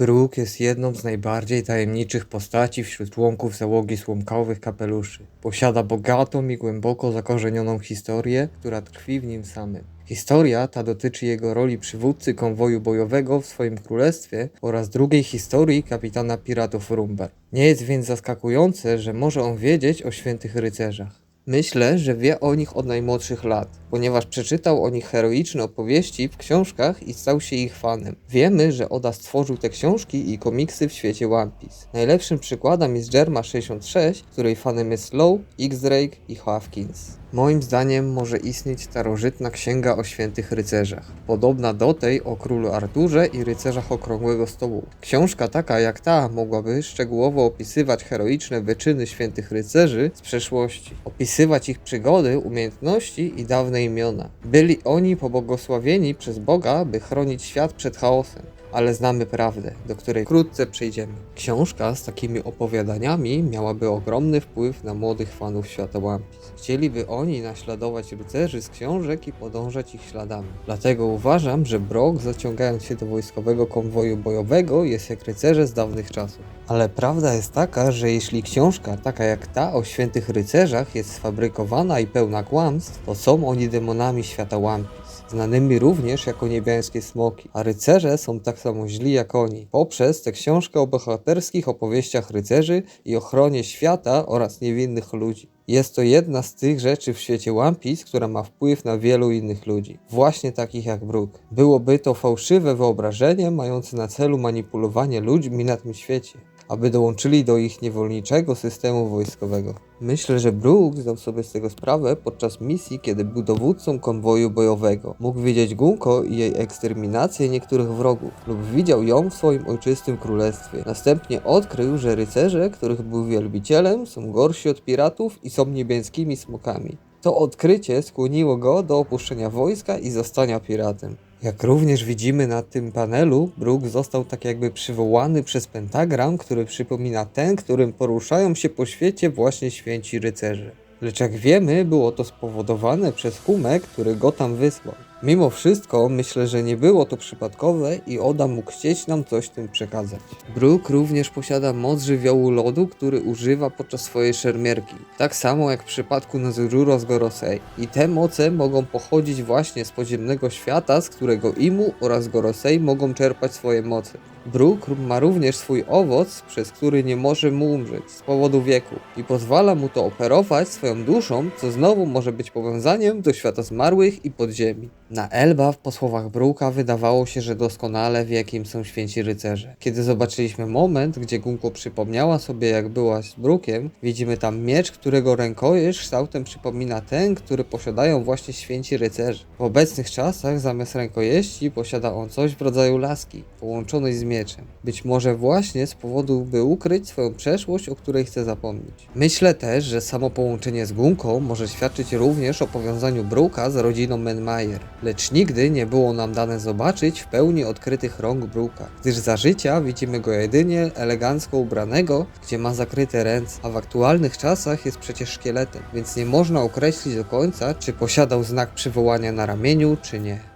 Brooke jest jedną z najbardziej tajemniczych postaci wśród członków załogi słomkowych kapeluszy. Posiada bogatą i głęboko zakorzenioną historię, która tkwi w nim samym. Historia ta dotyczy jego roli przywódcy konwoju bojowego w swoim królestwie oraz drugiej historii kapitana piratów Rumbar. Nie jest więc zaskakujące, że może on wiedzieć o świętych rycerzach. Myślę, że wie o nich od najmłodszych lat, ponieważ przeczytał o nich heroiczne opowieści w książkach i stał się ich fanem. Wiemy, że Oda stworzył te książki i komiksy w świecie One Piece. Najlepszym przykładem jest Jerma 66, której fanem jest Low, X-Drake i Hawkins. Moim zdaniem może istnieć starożytna księga o świętych rycerzach, podobna do tej o królu Arturze i rycerzach okrągłego stołu. Książka taka jak ta mogłaby szczegółowo opisywać heroiczne wyczyny świętych rycerzy z przeszłości, opisywać ich przygody, umiejętności i dawne imiona. Byli oni pobłogosławieni przez Boga, by chronić świat przed chaosem. Ale znamy prawdę, do której wkrótce przejdziemy. Książka z takimi opowiadaniami miałaby ogromny wpływ na młodych fanów świata One Piece. Chcieliby oni naśladować rycerzy z książek i podążać ich śladami. Dlatego uważam, że Brock zaciągając się do wojskowego konwoju bojowego jest jak rycerze z dawnych czasów. Ale prawda jest taka, że jeśli książka taka jak ta o świętych rycerzach jest sfabrykowana i pełna kłamstw, to są oni demonami świata One Piece znanymi również jako niebiańskie smoki, a rycerze są tak samo źli jak oni, poprzez tę książkę o bohaterskich opowieściach rycerzy i ochronie świata oraz niewinnych ludzi. Jest to jedna z tych rzeczy w świecie One Piece, która ma wpływ na wielu innych ludzi, właśnie takich jak Brook. Byłoby to fałszywe wyobrażenie mające na celu manipulowanie ludźmi na tym świecie aby dołączyli do ich niewolniczego systemu wojskowego. Myślę, że Brook zdał sobie z tego sprawę podczas misji, kiedy był dowódcą konwoju bojowego. Mógł widzieć Gunko i jej eksterminację niektórych wrogów, lub widział ją w swoim ojczystym królestwie. Następnie odkrył, że rycerze, których był wielbicielem, są gorsi od piratów i są niebieskimi smokami. To odkrycie skłoniło go do opuszczenia wojska i zostania piratem. Jak również widzimy na tym panelu, Brook został tak jakby przywołany przez pentagram, który przypomina ten, którym poruszają się po świecie właśnie święci rycerze. Lecz jak wiemy, było to spowodowane przez Kumę, który go tam wysłał. Mimo wszystko myślę, że nie było to przypadkowe i Oda mógł chcieć nam coś tym przekazać. Brook również posiada moc żywiołu lodu, który używa podczas swojej szermierki. Tak samo jak w przypadku Nezururo z Gorosei. I te moce mogą pochodzić właśnie z podziemnego świata, z którego Imu oraz Gorosei mogą czerpać swoje moce. Brook ma również swój owoc, przez który nie może mu umrzeć z powodu wieku i pozwala mu to operować swoją duszą, co znowu może być powiązaniem do świata zmarłych i podziemi. Na Elba po słowach Brooka wydawało się, że doskonale wie kim są święci rycerze. Kiedy zobaczyliśmy moment, gdzie Gunko przypomniała sobie jak była z Brookiem, widzimy tam miecz, którego rękojeść kształtem przypomina ten, który posiadają właśnie święci rycerze. W obecnych czasach zamiast rękojeści posiada on coś w rodzaju laski, połączonej z mieczem. Być może właśnie z powodu, by ukryć swoją przeszłość, o której chce zapomnieć. Myślę też, że samo połączenie z Gunką może świadczyć również o powiązaniu Brooka z rodziną Menmayer. Lecz nigdy nie było nam dane zobaczyć w pełni odkrytych rąk Brooka, gdyż za życia widzimy go jedynie elegancko ubranego, gdzie ma zakryte ręce, a w aktualnych czasach jest przecież szkieletem, więc nie można określić do końca, czy posiadał znak przywołania na ramieniu, czy nie.